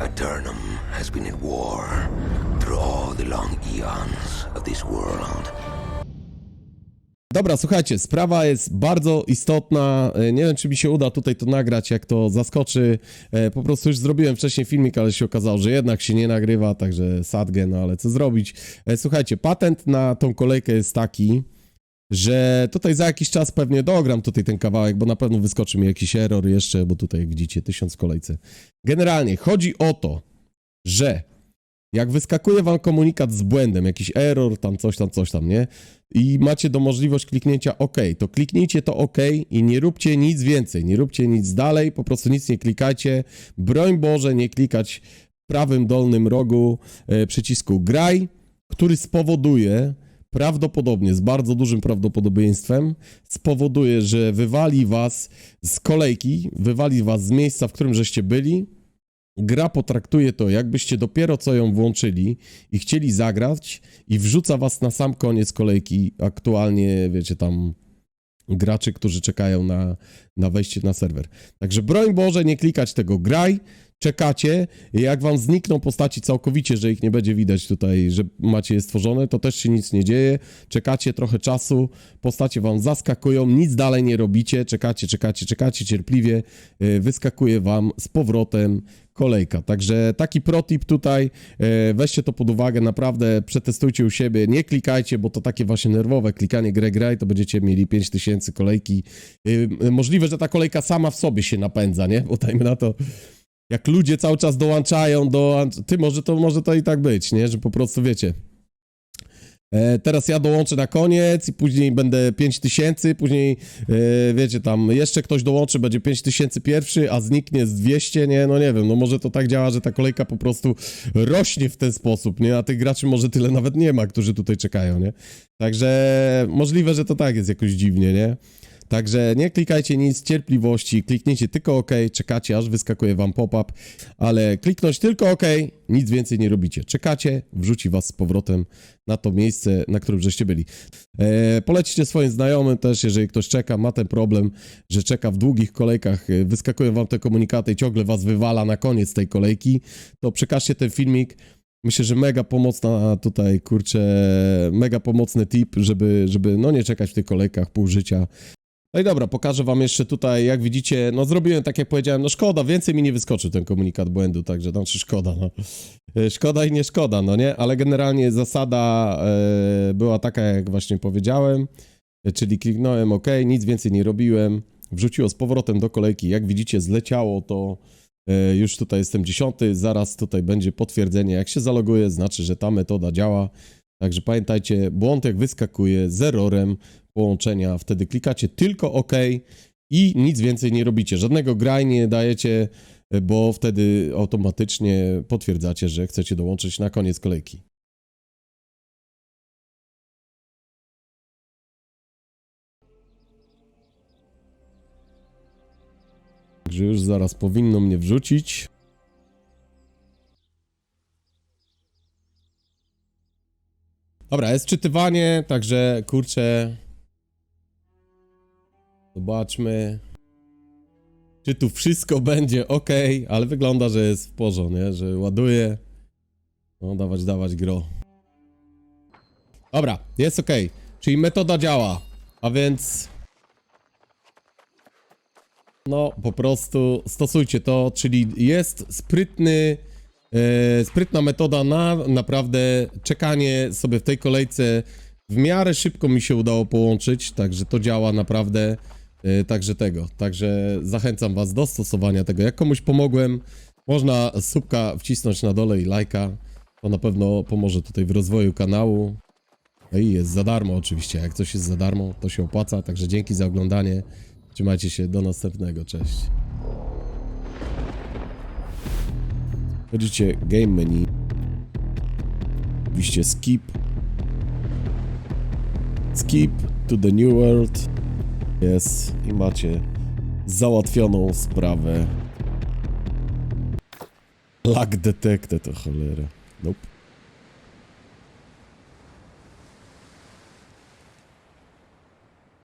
Eternum has been at war through all the long eons of this world. Dobra, słuchajcie, sprawa jest bardzo istotna. E, Nie wiem, czy mi się uda tutaj to nagrać, jak to zaskoczy. E, Po prostu już zrobiłem wcześniej filmik, ale się okazało, że jednak się nie nagrywa, także sadgę, no ale co zrobić. E, Słuchajcie, patent na tą kolejkę jest taki, że tutaj za jakiś czas pewnie dogram tutaj ten kawałek, bo na pewno wyskoczy mi jakiś error jeszcze, bo tutaj jak widzicie, tysiąc kolejce. Generalnie chodzi o to, że jak wyskakuje wam komunikat z błędem, jakiś error, tam coś tam, coś tam, nie? I macie do możliwość kliknięcia OK, to kliknijcie to OK i nie róbcie nic więcej, nie róbcie nic dalej, po prostu nic nie klikajcie. Broń Boże, nie klikać w prawym dolnym rogu e, przycisku graj, który spowoduje, prawdopodobnie, z bardzo dużym prawdopodobieństwem, spowoduje, że wywali was z kolejki, wywali was z miejsca, w którym żeście byli, Gra potraktuje to, jakbyście dopiero co ją włączyli i chcieli zagrać, i wrzuca was na sam koniec kolejki. Aktualnie, wiecie, tam graczy, którzy czekają na, na wejście na serwer. Także broń Boże, nie klikać tego graj, czekacie. Jak wam znikną postaci całkowicie, że ich nie będzie widać tutaj, że macie je stworzone, to też się nic nie dzieje. Czekacie trochę czasu, postacie wam zaskakują, nic dalej nie robicie, czekacie, czekacie, czekacie cierpliwie, yy, wyskakuje wam z powrotem kolejka. Także taki protip tutaj, e, weźcie to pod uwagę, naprawdę przetestujcie u siebie, nie klikajcie, bo to takie właśnie nerwowe klikanie grę graj, to będziecie mieli 5000 kolejki. E, Możliwe, że ta kolejka sama w sobie się napędza, nie? Bo dajmy na to, jak ludzie cały czas dołączają do... Ty, może to, może to i tak być, nie? Że po prostu wiecie... E, Teraz ja dołączę na koniec i później będę 5000, później e, wiecie tam jeszcze ktoś dołączy, będzie 5000 pierwszy, a zniknie z 200, nie, no nie wiem, no może to tak działa, że ta kolejka po prostu rośnie w ten sposób, nie, a tych graczy może tyle nawet nie ma, którzy tutaj czekają, nie. Także możliwe, że to tak jest jakoś dziwnie, nie. Także nie klikajcie nic, cierpliwości, kliknijcie tylko OK, czekacie aż wyskakuje wam pop-up, ale kliknąć tylko OK, nic więcej nie robicie. Czekacie, wrzuci was z powrotem na to miejsce, na którym żeście byli. E, polecicie swoim znajomym też, jeżeli ktoś czeka, ma ten problem, że czeka w długich kolejkach, e, wyskakują wam te komunikaty i ciągle was wywala na koniec tej kolejki, to przekażcie ten filmik. Myślę, że mega pomocna tutaj, kurczę, mega pomocny tip, żeby, żeby no nie czekać w tych kolejkach pół życia. No i dobra, pokażę wam jeszcze tutaj, jak widzicie, no zrobiłem tak jak powiedziałem, no szkoda, więcej mi nie wyskoczył ten komunikat błędu, także znaczy szkoda, no. E, Szkoda i nie szkoda, no nie? Ale generalnie zasada e, była taka, jak właśnie powiedziałem, e, czyli kliknąłem OK, nic więcej nie robiłem, wrzuciło z powrotem do kolejki, jak widzicie zleciało to, e, już tutaj jestem dziesiąty, zaraz tutaj będzie potwierdzenie, jak się zaloguje, znaczy, że ta metoda działa, Także pamiętajcie, błąd jak wyskakuje z errorem połączenia, wtedy klikacie tylko OK i nic więcej nie robicie. Żadnego graj nie dajecie, bo wtedy automatycznie potwierdzacie, że chcecie dołączyć na koniec kolejki. Także już zaraz powinno mnie wrzucić. Dobra, jest czytywanie, także kurczę. Zobaczmy. Czy tu wszystko będzie ok, ale wygląda, że jest w porządku, nie? Że ładuje. No, dawać, dawać gro. Dobra, jest ok. Czyli metoda działa. A więc. No, po prostu stosujcie to, czyli jest sprytny. E, sprytna metoda na naprawdę czekanie sobie w tej kolejce. W miarę szybko mi się udało połączyć, także to działa naprawdę. E, Także tego. Także zachęcam Was do stosowania tego. Jak komuś pomogłem, można subka wcisnąć na dole i lajka. To na pewno pomoże tutaj w rozwoju kanału. No i jest za darmo oczywiście. Jak coś jest za darmo, to się opłaca. Także dzięki za oglądanie. Trzymajcie się. Do następnego. Cześć. Wchodzicie game menu. Oczywiście skip. Skip to the new world. Jest i macie załatwioną sprawę. Lag detected to cholera. Nope.